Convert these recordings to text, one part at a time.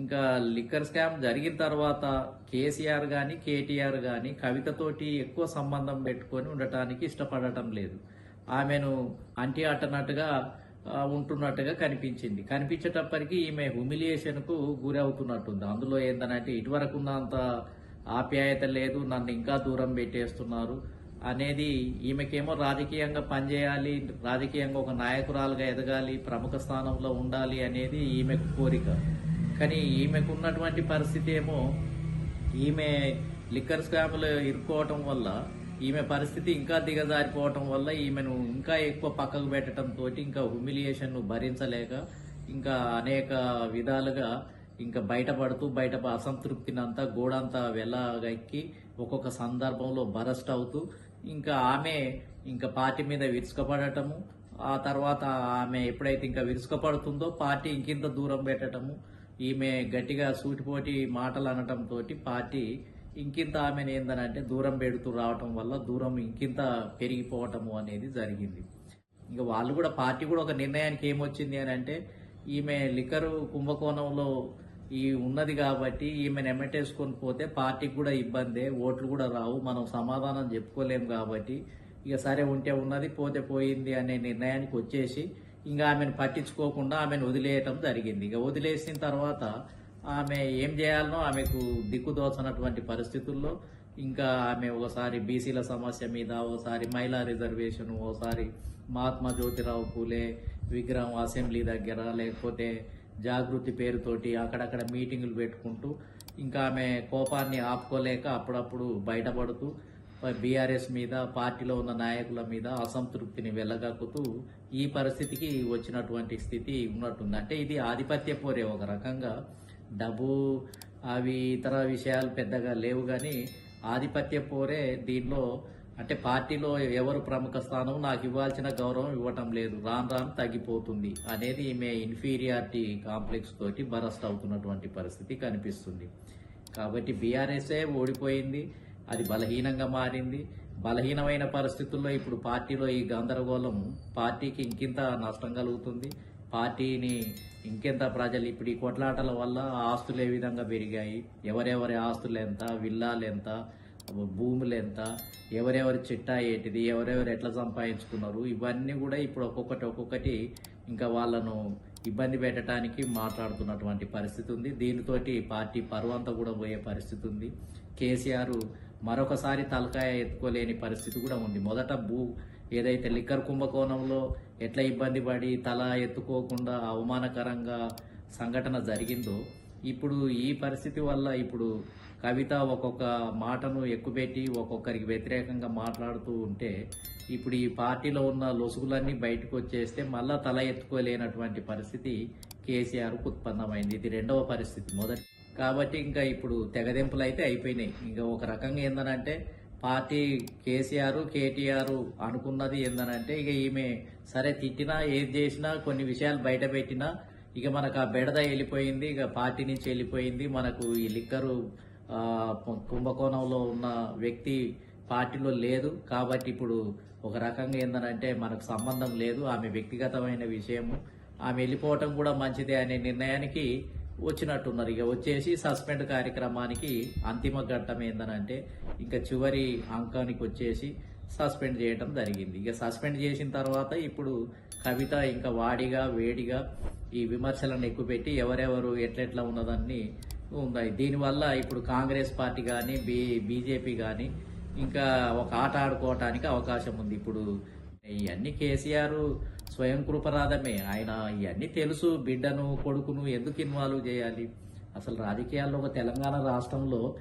ఇంకా liquor scam జరిగిన తర్వాత కేసీఆర్ కానీ కేటీఆర్ కానీ కవితతోటి ఎక్కువ సంబంధం పెట్టుకొని ఉండటానికి ఇష్టపడటం లేదు. ఆమెను అంటి అట్టనట్టుగా ఉంటున్నట్టుగా కనిపించింది. కనిపించేటప్పటికి ఈమె హ్యూమిలియేషన్కు గురవుతున్నట్టుంది. అందులో ఏందనంటే ఇటువరకు ఉన్నంత ఆప్యాయత లేదు నన్ను ఇంకా దూరం పెట్టేస్తున్నారు అనేది ఈమెకేమో రాజకీయంగా పనిచేయాలి రాజకీయంగా ఒక నాయకురాలుగా ఎదగాలి ప్రముఖ స్థానంలో ఉండాలి అనేది ఈమెకు కోరిక. కానీ ఈమెకు ఉన్నటువంటి పరిస్థితి ఏమో ఈమె లిక్కర్ స్కామ్లో ఇరుక్కోవటం వల్ల ఈమె పరిస్థితి ఇంకా దిగజారిపోవటం వల్ల ఈమెను ఇంకా ఎక్కువ పక్కకు పెట్టడంతో తోటి ఇంకా హ్యూమిలియేషన్ను భరించలేక ఇంకా అనేక విధాలుగా ఇంకా బయటపడుతూ బయట అసంతృప్తినంతా గోడంతా వెళ్ళగక్కి ఒక్కొక్క సందర్భంలో బరస్ట్ అవుతూ ఇంకా ఆమె ఇంకా పార్టీ మీద విరుచుకపడటము ఆ తర్వాత ఆమె ఎప్పుడైతే ఇంకా విరుచుకపడుతుందో పార్టీ ఇంకింత దూరం పెట్టడము ఈమె గట్టిగా సూటిపోటి మాటలు అనటం తోటి పార్టీ ఇంకింత ఆమెను ఏందనంటే దూరం పెడుతూ రావటం వల్ల దూరం ఇంకింత పెరిగిపోవటము అనేది జరిగింది. ఇంక వాళ్ళు కూడా పార్టీ కూడా ఒక నిర్ణయానికి ఏమొచ్చింది అని అంటే ఈమె లిక్కరు కుంభకోణంలో ఈ ఉన్నది కాబట్టి ఈమెను ఎమ్మెటేసుకొని పోతే పార్టీకి కూడా ఇబ్బందే ఓట్లు కూడా రావు మనం సమాధానం చెప్పుకోలేం కాబట్టి ఇక సరే ఉంటే ఉన్నది పోతే పోయింది అనే నిర్ణయానికి వచ్చేసి ఇంకా ఆమెను పట్టించుకోకుండా ఆమెను వదిలేయటం జరిగింది. ఇక వదిలేసిన తర్వాత ఆమె ఏం చేయాలనో ఆమెకు దిక్కుదోచనటువంటి పరిస్థితుల్లో ఇంకా ఆమె ఒకసారి బీసీల సమస్య మీద ఒకసారి మహిళా రిజర్వేషన్ ఒకసారి మహాత్మా జ్యోతిరావు పూలే విగ్రహం అసెంబ్లీ దగ్గర లేకపోతే జాగృతి పేరుతోటి అక్కడక్కడ మీటింగులు పెట్టుకుంటూ ఇంకా ఆమె కోపాన్ని ఆపుకోలేక అప్పుడప్పుడు బయటపడుతూ బీఆర్ఎస్ మీద పార్టీలో ఉన్న నాయకుల మీద అసంతృప్తిని వెళ్ళగక్కుతూ ఈ పరిస్థితికి వచ్చినటువంటి స్థితి ఉన్నట్టుంది. అంటే ఇది ఆధిపత్య పోరే ఒక రకంగా. డబ్బు అవి ఇతర విషయాలు పెద్దగా లేవు కానీ ఆధిపత్య పోరే దీనిలో అంటే పార్టీలో ఎవరు ప్రముఖ స్థానం నాకు ఇవ్వాల్సిన గౌరవం ఇవ్వటం లేదు. రాను రాను తగ్గిపోతుంది అనేది ఈమె ఇన్ఫీరియారిటీ కాంప్లెక్స్ తోటి బరస్ట్ అవుతున్నటువంటి పరిస్థితి కనిపిస్తుంది. కాబట్టి బీఆర్ఎస్ఏ ఓడిపోయింది అది బలహీనంగా మారింది. బలహీనమైన పరిస్థితుల్లో ఇప్పుడు పార్టీలో ఈ గందరగోళం పార్టీకి ఇంకింత నష్టం కలుగుతుంది. పార్టీని ఇంకెంత ప్రజలు ఇప్పుడు ఈ కొట్లాటల వల్ల ఆస్తులు ఏ విధంగా పెరిగాయి? ఎవరెవరి ఆస్తులు ఎంత? విల్లాలు ఎంత? భూములు ఎంత? ఎవరెవరి చిట్టా ఏంటిది? ఎవరెవరు ఎట్లా సంపాదించుకున్నారు? ఇవన్నీ కూడా ఇప్పుడు ఒక్కొక్కటి ఒక్కొక్కటి ఇంకా వాళ్ళను ఇబ్బంది పెట్టడానికి మాట్లాడుతున్నటువంటి పరిస్థితి ఉంది. దీనితోటి పార్టీ పరువంతా కూడా పోయే పరిస్థితి ఉంది. కేసీఆర్ మరొకసారి తలకాయ ఎత్తుకోలేని పరిస్థితి కూడా ఉంది. మొదట భూ ఏదైతే లిక్కర్ కుంభకోణంలో ఎట్లా ఇబ్బంది పడి తల ఎత్తుకోకుండా అవమానకరంగా సంఘటన జరిగిందో ఇప్పుడు ఈ పరిస్థితి వల్ల ఇప్పుడు కవిత ఒక్కొక్క మాటను ఎక్కుపెట్టి ఒక్కొక్కరికి వ్యతిరేకంగా మాట్లాడుతూ ఉంటే ఇప్పుడు ఈ పార్టీలో ఉన్న లొసుగులన్నీ బయటకు వచ్చేస్తే మళ్ళా తల ఎత్తుకోలేనటువంటి పరిస్థితి కేసీఆర్కు ఉత్పన్నమైంది. ఇది రెండవ పరిస్థితి మొదటి. కాబట్టి ఇంకా ఇప్పుడు తెగదెంపులు అయితే అయిపోయినాయి. ఇంకా ఒక రకంగా ఏందనంటే పార్టీ కేసీఆర్ కేటీఆర్ అనుకున్నది ఏందనంటే ఇక ఈమె సరే తిట్టినా ఏది చేసినా కొన్ని విషయాలు బయట పెట్టినా ఇక మనకు ఆ బెడద వెళ్ళిపోయింది ఇక పార్టీ నుంచి వెళ్ళిపోయింది మనకు ఈ లిక్కరు కుంభకోణంలో ఉన్న వ్యక్తి పార్టీలో లేదు. కాబట్టి ఇప్పుడు ఒక రకంగా ఏందనంటే మనకు సంబంధం లేదు. ఆమె వ్యక్తిగతమైన విషయము. ఆమె వెళ్ళిపోవటం కూడా మంచిదే అనే నిర్ణయానికి వచ్చినట్టున్నారు. ఇక వచ్చేసి సస్పెండ్ కార్యక్రమానికి అంతిమ ఘట్టం ఏందనంటే ఇంకా చివరి అంకానికి వచ్చేసి సస్పెండ్ చేయటం జరిగింది. ఇక సస్పెండ్ చేసిన తర్వాత ఇప్పుడు కవిత ఇంకా వాడిగా వేడిగా ఈ విమర్శలను ఎక్కుపెట్టి ఎవరెవరు ఎట్లెట్లా ఉన్నదాన్ని ఉన్నాయి దీనివల్ల ఇప్పుడు కాంగ్రెస్ పార్టీ కానీ బీ బీజేపీ కానీ ఇంకా ఒక ఆట ఆడుకోవటానికి అవకాశం ఉంది. ఇప్పుడు ఇవన్నీ కేసీఆర్ స్వయం కృపరాధమే. ఆయన ఇవన్నీ తెలుసు. బిడ్డను కొడుకును ఎందుకు ఇన్వాల్వ్ చేయాలి? అసలు రాజకీయాల్లో ఒక తెలంగాణ రాష్ట్రంలో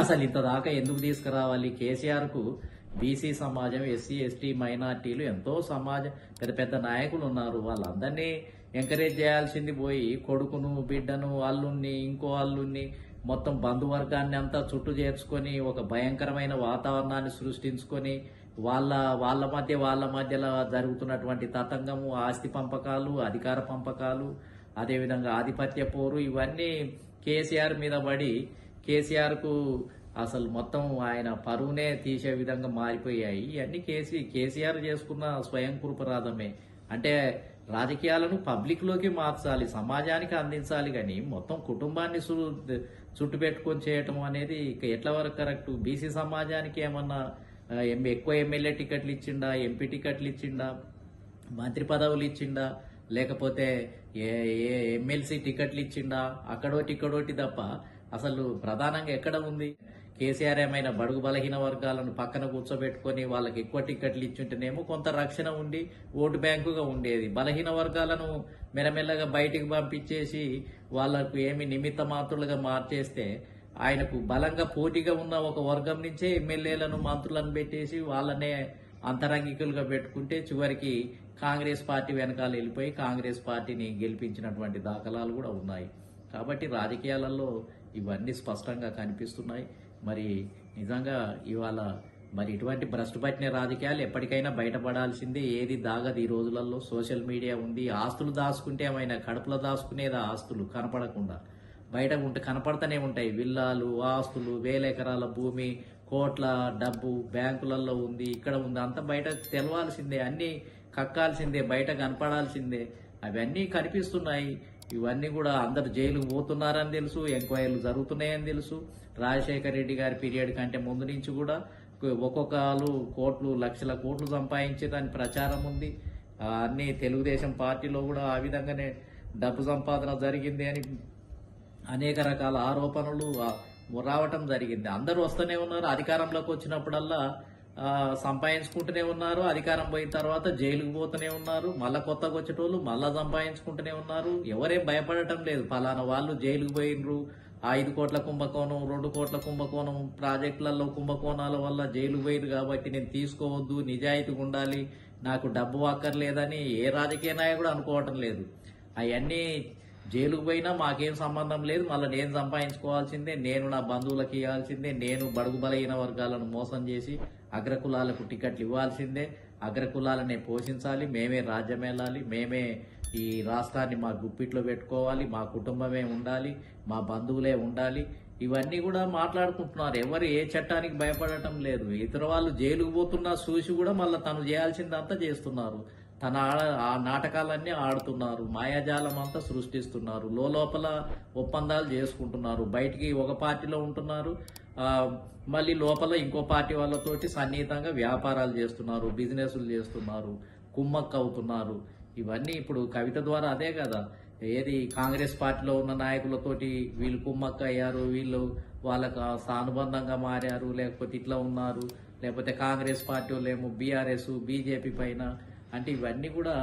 అసలు ఇంత దాకా ఎందుకు తీసుకురావాలి? కేసీఆర్కు బీసీ సమాజం ఎస్సీ ఎస్టీ మైనార్టీలు ఎంతో సమాజం పెద్ద పెద్ద నాయకులు ఉన్నారు వాళ్ళందరినీ ఎంకరేజ్ చేయాల్సింది పోయి కొడుకును బిడ్డను అల్లుణ్ణి ఇంకో అల్లుణ్ణి మొత్తం బంధువర్గాన్ని అంతా చుట్టూ చేర్చుకొని ఒక భయంకరమైన వాతావరణాన్ని సృష్టించుకొని వాళ్ళ వాళ్ళ మధ్య వాళ్ళ మధ్యలో జరుగుతున్నటువంటి తతంగము ఆస్తి పంపకాలు అధికార పంపకాలు అదేవిధంగా ఆధిపత్య పోరు ఇవన్నీ కేసీఆర్ మీద పడి కేసీఆర్కు అసలు మొత్తం ఆయన పరువునే తీసే విధంగా మారిపోయాయి. ఇవన్నీ కేసీ కేసీఆర్ చేసుకున్న స్వయం కృపరాధమే. అంటే రాజకీయాలను పబ్లిక్లోకి మార్చాలి సమాజానికి అందించాలి కానీ మొత్తం కుటుంబాన్ని సు- చేయటం అనేది ఇక ఎట్ల వరకు కరెక్ట్? బీసీ సమాజానికి ఏమన్నా ఎం- ఎక్కువ ఎమ్మెల్యే టికెట్లు ఇచ్చిండా ఎంపీ టికెట్లు ఇచ్చిండా మంత్రి పదవులు ఇచ్చిండా లేకపోతే ఏ ఏ ఎమ్మెల్సీ టికెట్లు ఇచ్చిండా అక్కడోటి ఇక్కడోటి తప్ప అసలు ప్రధానంగా ఎక్కడ ఉంది? కేసీఆర్ ఏమైనా బడుగు బలహీన వర్గాలను పక్కన కూర్చోబెట్టుకొని వాళ్ళకి ఎక్కువ టిక్కెట్లు ఇచ్చుంటేనేమో కొంత రక్షణ ఉండి ఓటు బ్యాంకుగా ఉండేది. బలహీన వర్గాలను మెరమెల్లగా బయటికి పంపించేసి వాళ్ళకు ఏమి నిమిత్త మాత్రులుగా మార్చేస్తే ఆయనకు బలంగా పోటీగా ఉన్న ఒక వర్గం నుంచే ఎమ్మెల్యేలను మంత్రులను పెట్టేసి వాళ్ళనే అంతరంగికులుగా పెట్టుకుంటే చివరికి కాంగ్రెస్ పార్టీ వెనకాల వెళ్ళిపోయి కాంగ్రెస్ పార్టీని గెలిపించినటువంటి దాఖలాలు కూడా ఉన్నాయి. కాబట్టి రాజకీయాలలో ఇవన్నీ స్పష్టంగా కనిపిస్తున్నాయి. మరి నిజంగా ఇవాళ మరి ఇటువంటి భ్రష్టు పట్టిన రాజకీయాలు ఎప్పటికైనా బయటపడాల్సిందే. ఏది దాగదు ఈ రోజులలో. సోషల్ మీడియా ఉంది. ఆస్తులు దాచుకుంటే ఏమైనా కడుపులో దాచుకునేది ఆస్తులు? కనపడకుండా. బయట ఉంటే కనపడతానే ఉంటాయి. విల్లాలు ఆస్తులు వేల ఎకరాల భూమి కోట్ల డబ్బు బ్యాంకులలో ఉంది ఇక్కడ ఉంది. అంతా బయట తెలవాల్సిందే. అన్నీ కక్కాల్సిందే. బయట కనపడాల్సిందే. అవన్నీ కనిపిస్తున్నాయి. ఇవన్నీ కూడా అందరు జైలుకు పోతున్నారని తెలుసు ఎంక్వైరీలు జరుగుతున్నాయని తెలుసు. రాజశేఖర రెడ్డి గారి పీరియడ్ కంటే ముందు నుంచి కూడా ఒక్కొక్కరు కోట్లు లక్షల కోట్లు సంపాదించేదాని ప్రచారం ఉంది. అన్ని తెలుగుదేశం పార్టీలో కూడా ఆ విధంగానే డబ్బు సంపాదన జరిగింది అని అనేక రకాల ఆరోపణలు రావటం జరిగింది. అందరూ వస్తూనే ఉన్నారు. అధికారంలోకి వచ్చినప్పుడల్లా సంపాదించుకుంటూనే ఉన్నారు అధికారం పోయిన తర్వాత జైలుకు పోతూనే ఉన్నారు మళ్ళా కొత్తగా వచ్చేటోళ్ళు మళ్ళా సంపాదించుకుంటూనే ఉన్నారు. ఎవరేం భయపడటం లేదు. ఫలానా వాళ్ళు జైలుకు పోయినరు. ఐదు కోట్ల కుంభకోణం రెండు కోట్ల కుంభకోణం ప్రాజెక్టులలో కుంభకోణాల వల్ల జైలు పోయిరు కాబట్టి నేను తీసుకోవద్దు నిజాయితీగా ఉండాలి నాకు డబ్బు అక్కర్లేదని ఏ రాజకీయ నాయకుడు అనుకోవటం లేదు. అవన్నీ జైలుకు పోయినా మాకేం సంబంధం లేదు. మళ్ళీ నేను సంపాదించుకోవాల్సిందే నేను నా బంధువులకు ఇవ్వాల్సిందే నేను బడుగు బలహీన వర్గాలను మోసం చేసి అగ్రకులాలకు టికెట్లు ఇవ్వాల్సిందే. అగ్రకులాలనే పోషించాలి. మేమే రాజ్యమేళాలి మేమే ఈ రాష్ట్రాన్ని మా గుప్పిట్లో పెట్టుకోవాలి. మా కుటుంబమే ఉండాలి. మా బంధువులే ఉండాలి. ఇవన్నీ కూడా మాట్లాడుకుంటున్నారు. ఎవరు ఏ చట్టానికి భయపడటం లేదు. ఇతర వాళ్ళు జైలుకు పోతున్నా చూసి కూడా మళ్ళీ తను చేయాల్సిందంతా చేస్తున్నారు. తన ఆడ- ఆ నాటకాలన్నీ ఆడుతున్నారు. మాయాజాలం అంతా సృష్టిస్తున్నారు. లోపల ఒప్పందాలు చేసుకుంటున్నారు. బయటికి ఒక పార్టీలో ఉంటున్నారు. మళ్ళీ లోపల ఇంకో పార్టీ వాళ్ళతోటి సన్నిహితంగా వ్యాపారాలు చేస్తున్నారు బిజినెస్లు చేస్తున్నారు కుమ్మక్క అవుతున్నారు ఇవన్నీ ఇప్పుడు కవిత ద్వారా అదే కదా. ఏది కాంగ్రెస్ పార్టీలో ఉన్న నాయకులతోటి వీళ్ళు కుమ్మక్క అయ్యారు వీళ్ళు వాళ్ళకు సానుబంధంగా మారారు లేకపోతే ఇట్లా ఉన్నారు లేకపోతే కాంగ్రెస్ పార్టీ వాళ్ళేమో బీఆర్ఎస్ బీజేపీ పైన. అంటే ఇవన్నీ కూడా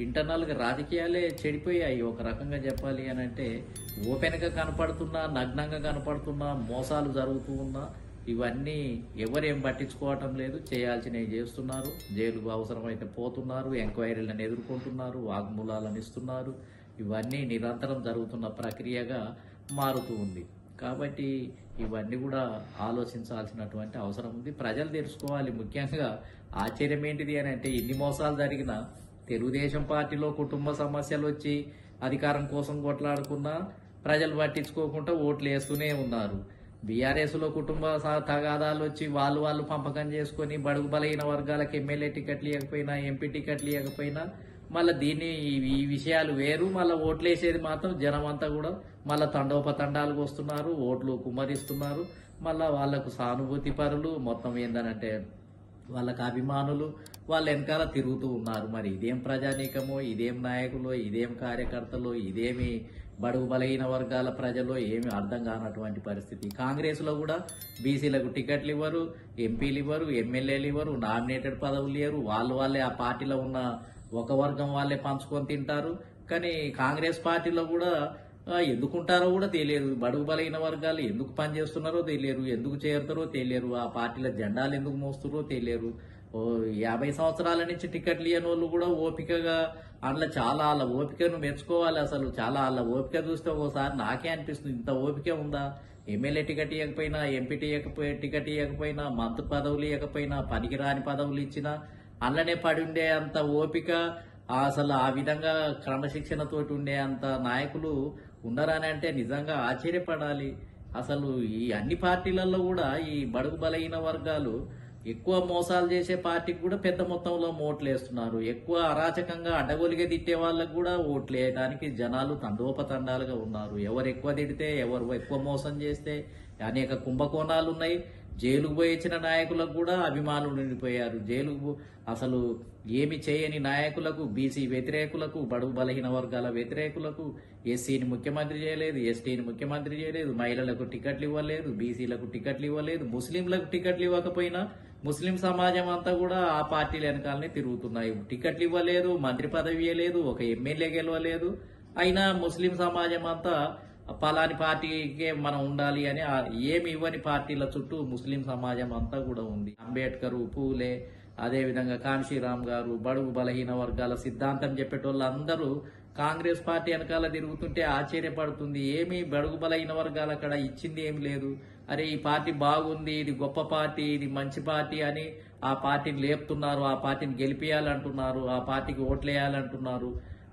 ఇంటర్నల్గా రాజకీయాలే చెడిపోయాయి. ఒక రకంగా చెప్పాలి అని అంటే ఓపెన్గా కనపడుతున్నా నగ్నంగా కనపడుతున్నా మోసాలు జరుగుతూ ఉన్నా ఇవన్నీ ఎవరేం పట్టించుకోవటం లేదు. చేయాల్సినవి చేస్తున్నారు. జైలుకు అవసరమైతే పోతున్నారు. ఎంక్వైరీలను ఎదుర్కొంటున్నారు. వాగ్మూలాలను ఇస్తున్నారు. ఇవన్నీ నిరంతరం జరుగుతున్న ప్రక్రియగా మారుతూ ఉంది. కాబట్టి ఇవన్నీ కూడా ఆలోచించాల్సినటువంటి అవసరం ఉంది. ప్రజలు తెలుసుకోవాలి ముఖ్యంగా ఆశ్చర్యం ఏంటిది అని అంటే ఎన్ని మోసాలు జరిగినా తెలుగుదేశం పార్టీలో కుటుంబ సమస్యలు వచ్చి అధికారం కోసం కొట్లాడుకున్నా ప్రజలు పట్టించుకోకుండా ఓట్లు వేస్తూనే ఉన్నారు. బీఆర్ఎస్లో కుటుంబ తగాదాలు వచ్చి వాళ్ళు వాళ్ళు పంపకం చేసుకొని బడుగు బలహీన వర్గాలకు ఎమ్మెల్యే టికెట్లు ఇవ్వకపోయినా ఎంపీ టికెట్లు ఇవ్వకపోయినా మళ్ళీ దీన్ని ఈ- విషయాలు వేరు. మళ్ళీ ఓట్లు వేసేది మాత్రం జనం అంతా కూడా మళ్ళీ తండోపతండాలకు వస్తున్నారు ఓట్లు కుమ్మరిస్తున్నారు. మళ్ళీ వాళ్ళకు సానుభూతి పరులు. మొత్తం ఏందనంటే వాళ్ళకు అభిమానులు వాళ్ళ వెనకాల తిరుగుతూ ఉన్నారు. మరి ఇదేం ప్రజానీకమో ఇదేం నాయకులు ఇదేం కార్యకర్తలు ఇదేమి బడుగు బలహీన వర్గాల ప్రజలు ఏమి అర్థం కానటువంటి పరిస్థితి. కాంగ్రెస్లో కూడా బీసీలకు టికెట్లు ఇవ్వరు ఎంపీలు ఇవ్వరు ఎమ్మెల్యేలు ఇవ్వరు నామినేటెడ్ పదవులు ఇవ్వరు వాళ్ళు వాళ్ళే ఆ పార్టీలో ఉన్న ఒక వర్గం వాళ్ళే పంచుకొని తింటారు. కానీ కాంగ్రెస్ పార్టీలో కూడా ఎందుకుంటారో కూడా తెలియదు. బడుగు బలైన వర్గాలు ఎందుకు పనిచేస్తున్నారో తెలియరు ఎందుకు చేరుతారో తెలియరు ఆ పార్టీల జెండాలు ఎందుకు మోస్తున్నారో తెలియరు యాభై సంవత్సరాల నుంచి టికెట్లు ఇవ్వని వాళ్ళు కూడా ఓపికగా అందులో చాలా వాళ్ళ ఓపికను మెచ్చుకోవాలి అసలు. చాలా వాళ్ళ ఓపిక చూస్తే ఒకసారి నాకే అనిపిస్తుంది. ఇంత ఓపిక ఉందా? ఎమ్మెల్యే టికెట్ ఇవ్వకపోయినా ఎంపీటీ ఇవ్వకపోయి టికెట్ ఇవ్వకపోయినా మంత్రి పదవులు ఇవ్వకపోయినా పనికిరాని పదవులు ఇచ్చినా అందులోనే పడి ఉండే అంత ఓపిక అసలు ఆ విధంగా క్రమశిక్షణతోటి ఉండే అంత నాయకులు ఉండరాని అంటే నిజంగా ఆశ్చర్యపడాలి. అసలు ఈ అన్ని పార్టీలలో కూడా ఈ బడుగు బలహీన వర్గాలు ఎక్కువ మోసాలు చేసే పార్టీకి కూడా పెద్ద మొత్తంలో ఓట్లు వేస్తున్నారు. ఎక్కువ అరాచకంగా అడ్డగోలుగా తిట్టే వాళ్ళకు కూడా ఓట్లు వేయడానికి జనాలు తండోపతండాలుగా ఉన్నారు. ఎవరు ఎక్కువ తిడితే ఎవరు ఎక్కువ మోసం చేస్తే అనేక కుంభకోణాలు ఉన్నాయి. జైలుకు పోయి ఇచ్చిన నాయకులకు కూడా అభిమానులు నిండిపోయారు. జైలుకు అసలు ఏమి చేయని నాయకులకు బీసీ వ్యతిరేకులకు బడుగు బలహీన వర్గాల వ్యతిరేకులకు ఎస్సీని ముఖ్యమంత్రి చేయలేదు ఎస్టీని ముఖ్యమంత్రి చేయలేదు మహిళలకు టికెట్లు ఇవ్వలేదు బీసీలకు టికెట్లు ఇవ్వలేదు ముస్లింలకు టికెట్లు ఇవ్వకపోయినా ముస్లిం సమాజం అంతా కూడా ఆ పార్టీల వెనకాలనే తిరుగుతున్నాయి. టికెట్లు ఇవ్వలేదు మంత్రి పదవి ఇవ్వలేదు ఒక ఎమ్మెల్యే గెలవలేదు. అయినా ముస్లిం సమాజం అంతా పలాని పార్టీకే మనం ఉండాలి అని ఏమి ఇవ్వని పార్టీల చుట్టూ ముస్లిం సమాజం అంతా కూడా ఉంది. అంబేద్కర్ పూలే అదేవిధంగా కాంశీరామ్ గారు బడుగు బలహీన వర్గాల సిద్ధాంతం చెప్పేటోళ్ళు అందరూ కాంగ్రెస్ పార్టీ వెనకాల తిరుగుతుంటే ఆశ్చర్యపడుతుంది. ఏమి బడుగు బలహీన వర్గాలు అక్కడ ఇచ్చింది ఏమి లేదు. అరే ఈ పార్టీ బాగుంది ఇది గొప్ప పార్టీ ఇది మంచి పార్టీ అని ఆ పార్టీని లేపుతున్నారు ఆ పార్టీని గెలిపియాలంటున్నారు ఆ పార్టీకి ఓట్లేయాలంటున్నారు.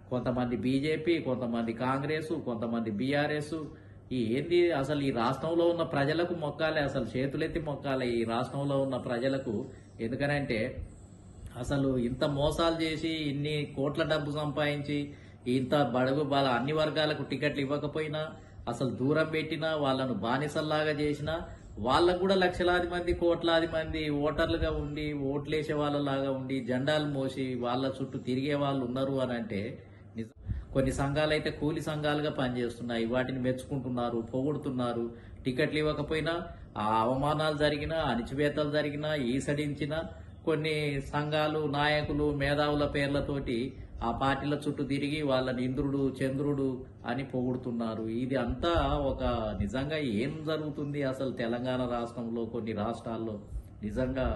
కొంతమంది బీజేపీ కొంతమంది కాంగ్రెస్ కొంతమంది బీఆర్ఎస్. ఈ ఏంది అసలు ఈ రాష్ట్రంలో ఉన్న ప్రజలకు మొక్కాలే అసలు చేతులెత్తి మొక్కాలే ఈ రాష్ట్రంలో ఉన్న ప్రజలకు? ఎందుకనంటే అసలు ఇంత మోసాలు చేసి ఇన్ని కోట్ల డబ్బు సంపాదించి ఇంత బడుగు బల అన్ని వర్గాలకు టికెట్లు ఇవ్వకపోయినా అసలు దూరం పెట్టినా వాళ్ళను బానిసల్లాగా చేసినా వాళ్ళకు కూడా లక్షలాది మంది కోట్లాది మంది ఓటర్లుగా ఉండి ఓట్లేసే వాళ్ళలాగా ఉండి జెండాలు మోసి వాళ్ళ చుట్టూ తిరిగే వాళ్ళు ఉన్నారు అని అంటే కొన్ని సంఘాలు అయితే కూలి సంఘాలుగా పనిచేస్తున్నాయి. వాటిని మెచ్చుకుంటున్నారు పొగుడుతున్నారు. టికెట్లు ఇవ్వకపోయినా ఆ అవమానాలు జరిగినా అణిచివేతలు జరిగినా ఈసడించినా కొన్ని సంఘాలు నాయకులు మేధావుల పేర్లతోటి ఆ పార్టీల చుట్టూ తిరిగి వాళ్ళని ఇంద్రుడు చంద్రుడు అని పొగుడుతున్నారు. ఇది అంతా ఒక నిజంగా ఏం జరుగుతుంది అసలు తెలంగాణ రాష్ట్రంలో కొన్ని రాష్ట్రాల్లో? నిజంగా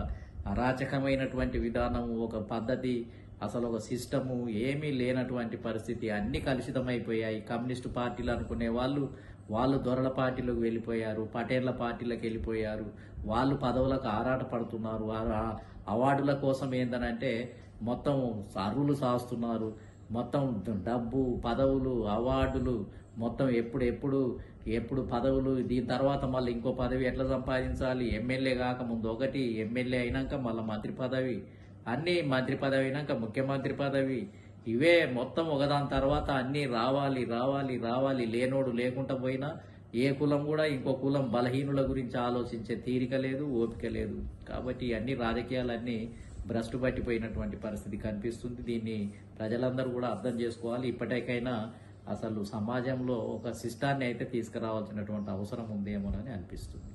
అరాచకమైనటువంటి విధానం ఒక పద్ధతి అసలు ఒక సిస్టము ఏమీ లేనటువంటి పరిస్థితి అన్ని కలుషితమైపోయాయి. కమ్యూనిస్టు పార్టీలు అనుకునే వాళ్ళు వాళ్ళు దొరల పార్టీలకు వెళ్ళిపోయారు పటేళ్ళ పార్టీలకు వెళ్ళిపోయారు. వాళ్ళు పదవులకు ఆరాట పడుతున్నారు అవార్డుల కోసం ఏందనంటే మొత్తం అర్రులు సాస్తున్నారు. మొత్తం డబ్బు పదవులు అవార్డులు మొత్తం ఎప్పుడు ఎప్పుడు ఎప్పుడు పదవులు. దీని తర్వాత మళ్ళీ ఇంకో పదవి ఎట్లా సంపాదించాలి? ఎమ్మెల్యే కాకముందు ఒకటి ఎమ్మెల్యే అయినాక మళ్ళీ మంత్రి పదవి. అన్నీ మంత్రి పదవి అయినాక ముఖ్యమంత్రి పదవి. ఇవే మొత్తం ఒకదాని తర్వాత అన్నీ రావాలి రావాలి రావాలి. లేనోడు లేకుండా పోయినా ఏ కులం కూడా ఇంకో కులం బలహీనుల గురించి ఆలోచించే తీరిక లేదు ఓపిక లేదు. కాబట్టి అన్ని రాజకీయాలన్నీ భ్రష్టు పట్టిపోయినటువంటి పరిస్థితి కనిపిస్తుంది. దీన్ని ప్రజలందరూ కూడా అర్థం చేసుకోవాలి. ఇప్పటికైనా అసలు సమాజంలో ఒక శిష్టాన్ని అయితే తీసుకురావాల్సినటువంటి అవసరం ఉందేమోనని అనిపిస్తుంది.